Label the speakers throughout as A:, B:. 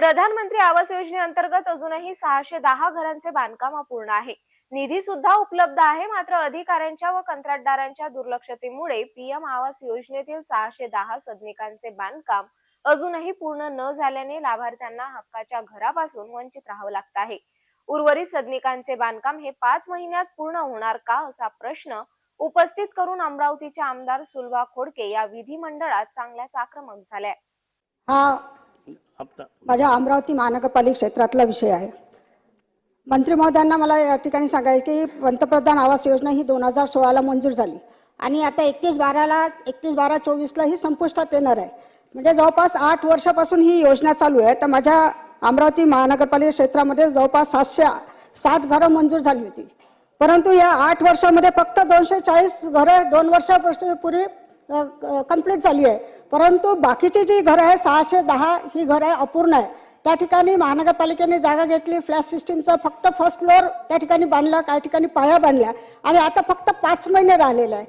A: प्रधानमंत्री आवास योजनेअंतर्गत अजूनही सहाशे दहा घरांचे बांधकाम अपूर्ण आहे. निधी सुद्धा उपलब्ध आहे मात्र अधिकाऱ्यांच्या व कंत्राटदारांच्या दुर्लक्षतेमुळे पीएम आवास योजनेतील सहाशे दहा सदनिकांचे बांधकाम अजूनही पूर्ण न झाल्याने लाभार्थ्यांना हक्काच्या घरापासून वंचित राहावं लागत आहे. उर्वरित सदनिकांचे बांधकाम हे पाच महिन्यात पूर्ण होणार का असा प्रश्न उपस्थित करून अमरावतीचे आमदार सुलभा खोडके या विधिमंडळात चांगल्याच आक्रमक झाल्या.
B: हा माझ्या अमरावती महानगरपालिका क्षेत्रातला विषय आहे. मंत्री महोदयांना मला या ठिकाणी सांगायचं की पंतप्रधान आवास योजना ही दोन हजार सोळाला मंजूर झाली. आणि आता एकतीस बाराला एकतीस बारा चोवीसला ही संपुष्टात येणार आहे. म्हणजे जवळपास आठ वर्षापासून ही योजना चालू आहे. तर माझ्या अमरावती महानगरपालिका क्षेत्रामध्ये जवळपास सातशे साठ घरं मंजूर झाली होती. परंतु या आठ वर्षामध्ये फक्त दोनशे चाळीस घरं दोन वर्षापूर्वी कंप्लीट झाली आहे. परंतु बाकीची जी घरं आहे सहाशे दहा ही घरं आहे अपूर्ण आहे. त्या ठिकाणी महानगरपालिकेने जागा घेतली फ्लॅट सिस्टीमचं फक्त फर्स्ट फ्लोअर त्या ठिकाणी बांधलं काही ठिकाणी पाया बांधल्या. आणि आता फक्त पाच महिने राहिलेलं आहे.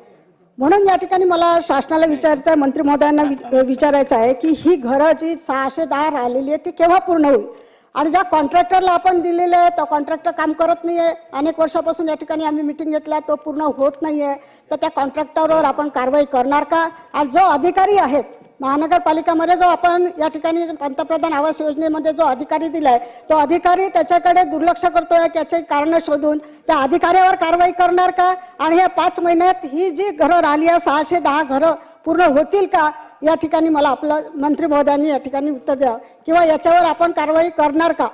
B: म्हणून या ठिकाणी मला शासनाला विचारायचं आहे मंत्री महोदयांना वि- विचारायचं आहे की ही घरं जी सहाशे दहा राहिलेली आहे ती केव्हा पूर्ण होईल? आणि ज्या कॉन्ट्रॅक्टरला आपण दिलेलं आहे तो कॉन्ट्रॅक्टर काम करत नाही आहे अनेक वर्षापासून या ठिकाणी आम्ही मिटिंग घेतला तो पूर्ण होत नाही आहे तर त्या कॉन्ट्रॅक्टरवर आपण कारवाई करणार का? आणि जो अधिकारी आहेत महानगरपालिकामध्ये जो आपण या ठिकाणी पंतप्रधान आवास योजनेमध्ये जो अधिकारी दिला आहे तो अधिकारी त्याच्याकडे दुर्लक्ष करतोय त्याचे कारण शोधून त्या अधिकाऱ्यावर कारवाई करणार का? आणि या पाच महिन्यात ही जी घरं राहिली आहे सहाशे दहा घरं पूर्ण होतील का? या ठिकाणी मला आपलं मंत्री महोदयांनी या ठिकाणी उत्तर द्यावं किंवा याच्यावर आपण कारवाई करणार का?